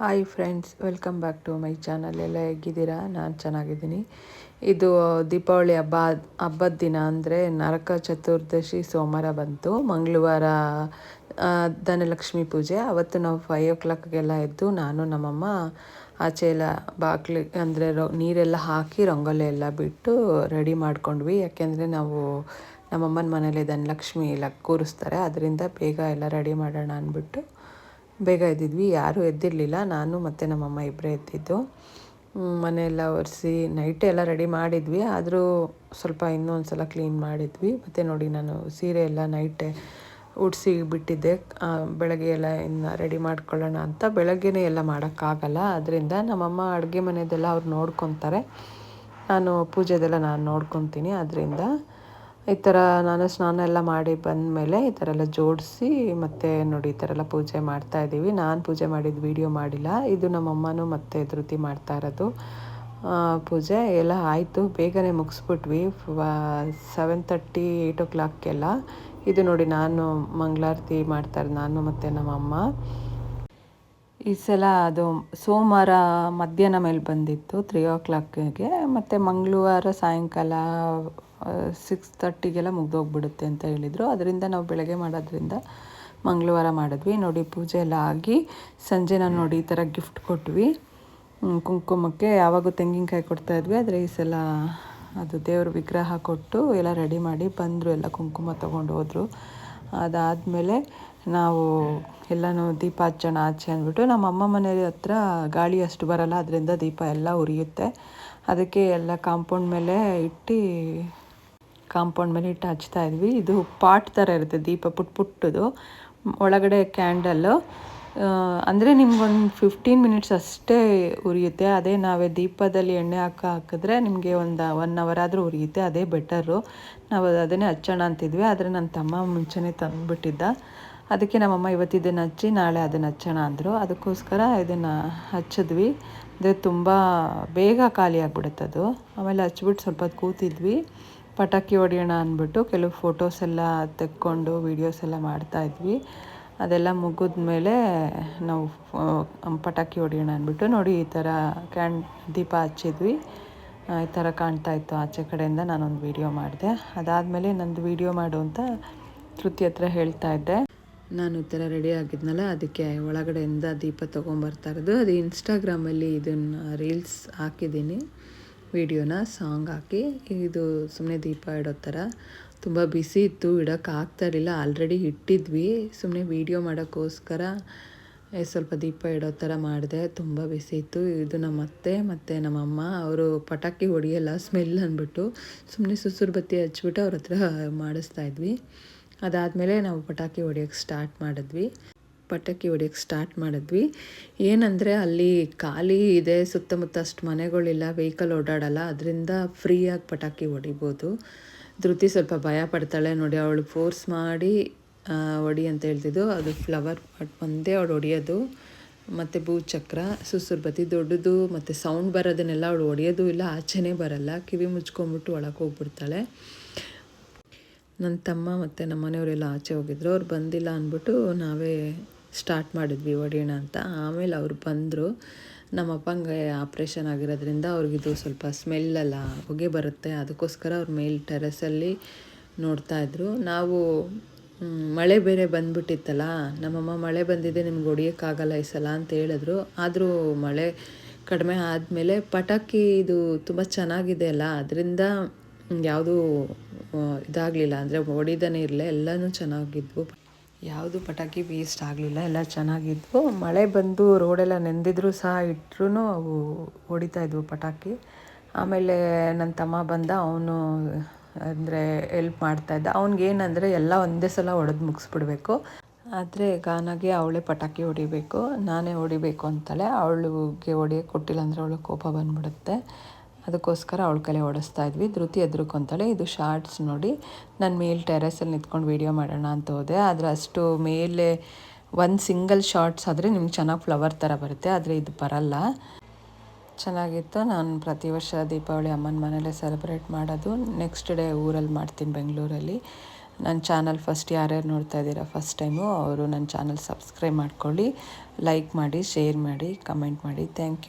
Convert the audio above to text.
Hi friends, welcome back to my channel. ಎಲ್ಲ ಹೇಗಿದ್ದೀರಾ? ನಾನು ಚೆನ್ನಾಗಿದ್ದೀನಿ. ಇದು ದೀಪಾವಳಿ ಹಬ್ಬ, ಹಬ್ಬದ ದಿನ ಅಂದರೆ ನರಕ ಚತುರ್ದಶಿ ಸೋಮವಾರ ಬಂತು. ಮಂಗಳವಾರ ಧನಲಕ್ಷ್ಮಿ ಪೂಜೆ. ಅವತ್ತು ನಾವು ಫೈವ್ ಓ ಕ್ಲಾಕ್ಗೆಲ್ಲ ಎದ್ದು ನಾನು, ನಮ್ಮಮ್ಮ ಆಚೆ ಎಲ್ಲ ಬಾಗ್ಲಿ ಅಂದರೆ ರೊ, ನೀರೆಲ್ಲ ಹಾಕಿ ರಂಗೋಲಿ ಎಲ್ಲ ಬಿಟ್ಟು ರೆಡಿ ಮಾಡ್ಕೊಂಡ್ವಿ. ಯಾಕೆಂದರೆ ನಾವು ನಮ್ಮಮ್ಮನ ಮನೇಲಿ ಧನಲಕ್ಷ್ಮಿ ಎಲ್ಲ ಕೂರಿಸ್ತಾರೆ ಅದರಿಂದ ಬೇಗ ಎಲ್ಲ ರೆಡಿ ಮಾಡೋಣ ಅಂದ್ಬಿಟ್ಟು ಬೇಗ ಎದ್ದಿದ್ವಿ, ಯಾರೂ ಎದ್ದಿರಲಿಲ್ಲ. ನಾನು ಮತ್ತು ನಮ್ಮಮ್ಮ ಇಬ್ಬರೇ ಎದ್ದಿದ್ದು. ಮನೆಯೆಲ್ಲ ಒರೆಸಿ ನೈಟ್ ಎಲ್ಲ ರೆಡಿ ಮಾಡಿದ್ವಿ. ಆದರೂ ಸ್ವಲ್ಪ ಇನ್ನೊಂದು ಸಲ ಕ್ಲೀನ್ ಮಾಡಿದ್ವಿ. ಮತ್ತು ನೋಡಿ ನಾನು ಸೀರೆ ಎಲ್ಲ ನೈಟೇ ಉಡಿಸಿ ಬಿಟ್ಟಿದ್ದೆ. ಬೆಳಗ್ಗೆ ಎಲ್ಲ ಇನ್ನು ರೆಡಿ ಮಾಡ್ಕೊಳ್ಳೋಣ ಅಂತ ಬೆಳಗ್ಗೆನೇ ಎಲ್ಲ ಮಾಡೋಕ್ಕಾಗಲ್ಲ. ಅದರಿಂದ ನಮ್ಮಮ್ಮ ಅಡುಗೆ ಮನೆಯದೆಲ್ಲ ಅವ್ರು ನೋಡ್ಕೊತಾರೆ. ನಾನು ಪೂಜೆದೆಲ್ಲ ನಾನು ನೋಡ್ಕೊತೀನಿ. ಅದರಿಂದ ಈ ಥರ ನಾನು ಸ್ನಾನ ಎಲ್ಲ ಮಾಡಿ ಬಂದಮೇಲೆ ಈ ಥರ ಎಲ್ಲ ಜೋಡಿಸಿ ಮತ್ತು ನೋಡಿ ಈ ಥರ ಎಲ್ಲ ಪೂಜೆ ಮಾಡ್ತಾ ಇದ್ದೀವಿ. ನಾನು ಪೂಜೆ ಮಾಡಿದ ವಿಡಿಯೋ ಮಾಡಿಲ್ಲ. ಇದು ನಮ್ಮಮ್ಮನೂ ಮತ್ತೆ ಧೃತಿ ಮಾಡ್ತಾ ಇರೋದು. ಪೂಜೆ ಎಲ್ಲ ಆಯಿತು. ಬೇಗನೆ ಮುಗಿಸ್ಬಿಟ್ವಿ. ಸೆವೆನ್ ತರ್ಟಿ ಏಯ್ಟ್ ಓ ಕ್ಲಾಕ್ಗೆಲ್ಲ ಇದು ನೋಡಿ ನಾನು ಮಂಗಳಾರತಿ ಮಾಡ್ತಾರೆ ನಾನು ಮತ್ತು ನಮ್ಮಮ್ಮ ಈ ಸಲ ಅದು ಸೋಮವಾರ ಮಧ್ಯಾಹ್ನ ಮೇಲೆ ಬಂದಿತ್ತು. ತ್ರೀ ಓ ಕ್ಲಾಕ್ಗೆ ಮತ್ತು ಮಂಗಳವಾರ ಸಾಯಂಕಾಲ ಸಿಕ್ಸ್ ತರ್ಟಿಗೆಲ್ಲ ಮುಗ್ದೋಗ್ಬಿಡುತ್ತೆ ಅಂತ ಹೇಳಿದರು. ಅದರಿಂದ ನಾವು ಬೆಳಗ್ಗೆ ಮಾಡೋದ್ರಿಂದ ಮಂಗಳವಾರ ಮಾಡಿದ್ವಿ. ನೋಡಿ, ಪೂಜೆ ಎಲ್ಲ ಆಗಿ ಸಂಜೆ ನಾನು ನೋಡಿ ಈ ಥರ ಗಿಫ್ಟ್ ಕೊಟ್ವಿ. ಕುಂಕುಮಕ್ಕೆ ಯಾವಾಗೂ ತೆಂಗಿನಕಾಯಿ ಕೊಡ್ತಾ ಇದ್ವಿ. ಆದರೆ ಈ ಸಲ ಅದು ದೇವ್ರ ವಿಗ್ರಹ ಕೊಟ್ಟು ಎಲ್ಲ ರೆಡಿ ಮಾಡಿ ಬಂದರು, ಎಲ್ಲ ಕುಂಕುಮ ತೊಗೊಂಡು ಹೋದರು. ಅದಾದಮೇಲೆ ನಾವು ಎಲ್ಲನೂ ದೀಪ ಹಚ್ಚೋಣ ಆಚೆ ಅಂದ್ಬಿಟ್ಟು ನಮ್ಮ ಅಮ್ಮ ಮನೆ ಹತ್ರ ಗಾಳಿ ಅಷ್ಟು ಬರಲ್ಲ, ಅದರಿಂದ ದೀಪ ಎಲ್ಲ ಉರಿಯುತ್ತೆ. ಅದಕ್ಕೆ ಎಲ್ಲ ಕಾಂಪೌಂಡ್ ಮೇಲೆ ಇಟ್ಟು ಕಾಂಪೌಂಡ್ ಮೇಲೆ ಇಟ್ಟು ಹಚ್ತಾ ಇದ್ವಿ. ಇದು ಪಾಟ್ ಥರ ಇರುತ್ತೆ, ದೀಪ ಪುಟ್ ಪುಟ್ಟದು. ಒಳಗಡೆ ಕ್ಯಾಂಡಲ್ಲು ಅಂದರೆ ನಿಮ್ಗೊಂದು ಫಿಫ್ಟೀನ್ ಮಿನಿಟ್ಸ್ ಅಷ್ಟೇ ಉರಿಯುತ್ತೆ. ಅದೇ ನಾವೇ ದೀಪದಲ್ಲಿ ಎಣ್ಣೆ ಹಾಕ ಹಾಕಿದ್ರೆ ನಿಮಗೆ ಒಂದು ಒನ್ ಅವರ್ ಆದರೂ ಉರಿಯುತ್ತೆ. ಅದೇ ಬೆಟರು ನಾವು ಅದನ್ನೇ ಹಚ್ಚೋಣ ಅಂತಿದ್ವಿ. ಆದರೆ ನನ್ನ ತಮ್ಮ ಮುಂಚೆನೇ ತಂದುಬಿಟ್ಟಿದ್ದ. ಅದಕ್ಕೆ ನಮ್ಮಮ್ಮ ಇವತ್ತು ಇದನ್ನು ಹಚ್ಚಿ ನಾಳೆ ಅದನ್ನು ಹಚ್ಚೋಣ ಅಂದರು. ಅದಕ್ಕೋಸ್ಕರ ಇದನ್ನು ಹಚ್ಚಿದ್ವಿ. ಅಂದರೆ ತುಂಬ ಬೇಗ ಖಾಲಿ ಆಗಿಬಿಡುತ್ತೆ ಅದು ಆಮೇಲೆ ಹಚ್ಬಿಟ್ಟು ಸ್ವಲ್ಪ ಕೂತಿದ್ವಿ. ಪಟಾಕಿ ಹೊಡೆಯೋಣ ಅಂದ್ಬಿಟ್ಟು ಕೆಲವು ಫೋಟೋಸ್ ಎಲ್ಲ ತೆಕ್ಕೊಂಡು ವೀಡಿಯೋಸ್ ಎಲ್ಲ ಮಾಡ್ತಾಯಿದ್ವಿ ಅದೆಲ್ಲ ಮುಗಿದ ಮೇಲೆ ನಾವು ಪಟಾಕಿ ಹೊಡೆಯೋಣ ಅಂದ್ಬಿಟ್ಟು ನೋಡಿ ಈ ಥರ ಕ್ಯಾನ್ ದೀಪ ಹಚ್ಚಿದ್ವಿ. ಈ ಥರ ಕಾಣ್ತಾ ಇತ್ತು ಆಚೆ ಕಡೆಯಿಂದ ನಾನೊಂದು ವೀಡಿಯೋ ಮಾಡಿದೆ. ಅದಾದಮೇಲೆ ನಂದು ವೀಡಿಯೋ ಮಾಡು ಅಂತ ತೃತಿ ಹತ್ರ ಹೇಳ್ತಾ ಇದ್ದೆ. ನಾನು ಈ ಥರ ರೆಡಿ ಆಗಿದ್ನಲ್ಲ, ಅದಕ್ಕೆ ಒಳಗಡೆಯಿಂದ ದೀಪ ತೊಗೊಂಬರ್ತಾ ಇರೋದು. ಅದು ಇನ್ಸ್ಟಾಗ್ರಾಮಲ್ಲಿ ಇದನ್ನು ರೀಲ್ಸ್ ಹಾಕಿದ್ದೀನಿ. ವಿಡಿಯೋನ ಸಾಂಗ್ ಹಾಕಿ, ಇದು ಸುಮ್ಮನೆ ದೀಪ ಇಡೋ ಥರ. ತುಂಬ ಬಿಸಿ ಇತ್ತು ಇಡೋಕ್ಕಾಗ್ತಾ ಇರಲಿಲ್ಲ. ಆಲ್ರೆಡಿ ಇಟ್ಟಿದ್ವಿ ಸುಮ್ಮನೆ ವೀಡಿಯೋ ಮಾಡೋಕ್ಕೋಸ್ಕರ ಸ್ವಲ್ಪ ದೀಪ ಇಡೋ ಥರ ಮಾಡಿದೆ. ತುಂಬ ಬಿಸಿ ಇತ್ತು. ಇದು ನಮ್ಮ ಅತ್ತೆ ಮತ್ತು ನಮ್ಮಮ್ಮ ಅವರು ಪಟಾಕಿ ಹೊಡಿಯಲ್ಲ, ಸ್ಮೆಲ್ ಅಂದ್ಬಿಟ್ಟು ಸುಮ್ಮನೆ ಸುಸುರು ಬತ್ತಿ ಹಚ್ಬಿಟ್ಟು ಅವ್ರ ಹತ್ರ ಮಾಡಿಸ್ತಾ ಇದ್ವಿ. ಅದಾದಮೇಲೆ ನಾವು ಪಟಾಕಿ ಹೊಡಿಯೋಕ್ಕೆ ಸ್ಟಾರ್ಟ್ ಮಾಡಿದ್ವಿ. ಪಟಾಕಿ ಹೊಡಿಯೋಕ್ಕೆ ಸ್ಟಾರ್ಟ್ ಮಾಡಿದ್ವಿ. ಏನಂದರೆ ಅಲ್ಲಿ ಖಾಲಿ ಇದೆ ಸುತ್ತಮುತ್ತ ಅಷ್ಟು ಮನೆಗಳಿಲ್ಲ ವೆಹಿಕಲ್ ಓಡಾಡಲ್ಲ, ಅದರಿಂದ ಫ್ರೀಯಾಗಿ ಪಟಾಕಿ ಹೊಡಿಬೋದು. ಧೃತಿ ಸ್ವಲ್ಪ ಭಯ ಪಡ್ತಾಳೆ, ನೋಡಿ ಅವಳು ಫೋರ್ಸ್ ಮಾಡಿ ಹೊಡಿ ಅಂತ ಹೇಳ್ತಿದ್ದು. ಅದು ಫ್ಲವರ್ ಪಾಟ್ ಒಂದೇ ಅವಳು ಹೊಡಿಯೋದು. ಮತ್ತು ಭೂಚಕ್ರ ಸುಸುರು ಬತ್ತಿ ದೊಡ್ಡದು, ಮತ್ತು ಸೌಂಡ್ ಬರೋದನ್ನೆಲ್ಲ ಅವಳು ಹೊಡೆಯೋದು ಇಲ್ಲ, ಆಚೆನೇ ಬರಲ್ಲ. ಕಿವಿ ಮುಚ್ಕೊಂಬಿಟ್ಟು ಒಳಗೆ ಹೋಗ್ಬಿಡ್ತಾಳೆ. ನನ್ನ ತಮ್ಮ ಮತ್ತು ನಮ್ಮ ಮನೆಯವರೆಲ್ಲ ಆಚೆ ಹೋಗಿದ್ರು. ಅವ್ರು ಬಂದಿಲ್ಲ ಅಂದ್ಬಿಟ್ಟು ನಾವೇ ಸ್ಟಾರ್ಟ್ ಮಾಡಿದ್ವಿ ಹೊಡಿಯೋಣ ಅಂತ. ಆಮೇಲೆ ಅವರು ಬಂದರು. ನಮ್ಮ ಅಪ್ಪಂಗೆ ಆಪ್ರೇಷನ್ ಆಗಿರೋದ್ರಿಂದ ಅವ್ರಿಗಿದು ಸ್ವಲ್ಪ ಸ್ಮೆಲ್ಲೆಲ್ಲ ಹೊಗೆ ಬರುತ್ತೆ. ಅದಕ್ಕೋಸ್ಕರ ಅವ್ರ ಮೇಲ್ ಟೆರೆಸಲ್ಲಿ ನೋಡ್ತಾ ಇದ್ರು. ನಾವು ಮಳೆ ಬೇರೆ ಬಂದ್ಬಿಟ್ಟಿತ್ತಲ್ಲ, ನಮ್ಮಮ್ಮ ಮಳೆ ಬಂದಿದೆ, ನಿಮ್ಗೆ ಹೊಡಿಯೋಕ್ಕಾಗಲ್ಲ ಈ ಸಲ ಅಂತ ಹೇಳಿದ್ರು. ಆದರೂ ಮಳೆ ಕಡಿಮೆ ಆದಮೇಲೆ ಪಟಾಕಿ ಇದು ತುಂಬ ಚೆನ್ನಾಗಿದೆ ಅಲ್ಲ, ಅದರಿಂದ ಯಾವುದೂ ಇದಾಗಲಿಲ್ಲ. ಅಂದರೆ ಹೊಡಿದನೇ ಇರಲಿಲ್ಲ. ಎಲ್ಲನೂ ಚೆನ್ನಾಗಿದ್ವು. ಯಾವುದು ಪಟಾಕಿ ವೇಸ್ಟ್ ಆಗಲಿಲ್ಲ, ಎಲ್ಲ ಚೆನ್ನಾಗಿದ್ವು. ಮಳೆ ಬಂದು ರೋಡೆಲ್ಲ ನೆಂದಿದ್ರು ಸಹ ಇಟ್ಟರು ಅವು ಹೊಡಿತಾ ಇದ್ವು ಪಟಾಕಿ. ಆಮೇಲೆ ನನ್ನ ತಮ್ಮ ಬಂದ, ಅವನು ಅಂದರೆ ಎಲ್ಪ್ ಮಾಡ್ತಾಯಿದ್ದ ಅವ್ನಿಗೇನಂದರೆ ಎಲ್ಲ ಒಂದೇ ಸಲ ಹೊಡೆದು ಮುಗಿಸ್ಬಿಡ್ಬೇಕು. ಆದರೆ ಗಾನಾಗೆ ಅವಳೇ ಪಟಾಕಿ ಹೊಡಿಬೇಕು, ನಾನೇ ಹೊಡಿಬೇಕು ಅಂತಾಳೆ. ಅವಳಿಗೆ ಹೊಡಿಯೋಕ್ಕೆ ಕೊಟ್ಟಿಲ್ಲ ಅಂದರೆ ಅವಳು ಕೋಪ ಬಂದ್ಬಿಡುತ್ತೆ. ಅದಕ್ಕೋಸ್ಕರ ಅವಳ ಕಲೆ ಓಡಿಸ್ತಾ ಇದ್ವಿ. ಧೃತಿ ಎದ್ರುಕೊಂತಾಳೆ ಇದು ಶಾರ್ಟ್ಸ್ ನೋಡಿ, ನಾನು ಮೇಲೆ ಟೆರೆಸಲ್ಲಿ ನಿಂತ್ಕೊಂಡು ವೀಡಿಯೋ ಮಾಡೋಣ ಅಂತ ಹೋದೆ. ಆದರೆ ಅಷ್ಟು ಮೇಲೆ ಒಂದು ಸಿಂಗಲ್ ಶಾರ್ಟ್ಸ್ ಆದರೆ ನಿಮ್ಗೆ ಚೆನ್ನಾಗಿ ಫ್ಲವರ್ ಥರ ಬರುತ್ತೆ. ಆದರೆ ಇದು ಬರಲ್ಲ. ಚೆನ್ನಾಗಿತ್ತು. ನಾನು ಪ್ರತಿ ವರ್ಷ ದೀಪಾವಳಿ ಅಮ್ಮನ ಮನೇಲೆ ಸೆಲೆಬ್ರೇಟ್ ಮಾಡೋದು. ನೆಕ್ಸ್ಟ್ ಡೇ ಊರಲ್ಲಿ ಮಾಡ್ತೀನಿ ಬೆಂಗಳೂರಲ್ಲಿ. ನನ್ನ ಚಾನಲ್ ಫಸ್ಟ್ ಯಾರ್ಯಾರು ನೋಡ್ತಾ ಇದ್ದೀರಾ ಫಸ್ಟ್ ಟೈಮು, ಅವರು ನನ್ನ ಚಾನಲ್ ಸಬ್ಸ್ಕ್ರೈಬ್ ಮಾಡ್ಕೊಳ್ಳಿ. ಲೈಕ್ ಮಾಡಿ, ಶೇರ್ ಮಾಡಿ, ಕಮೆಂಟ್ ಮಾಡಿ. Thank you.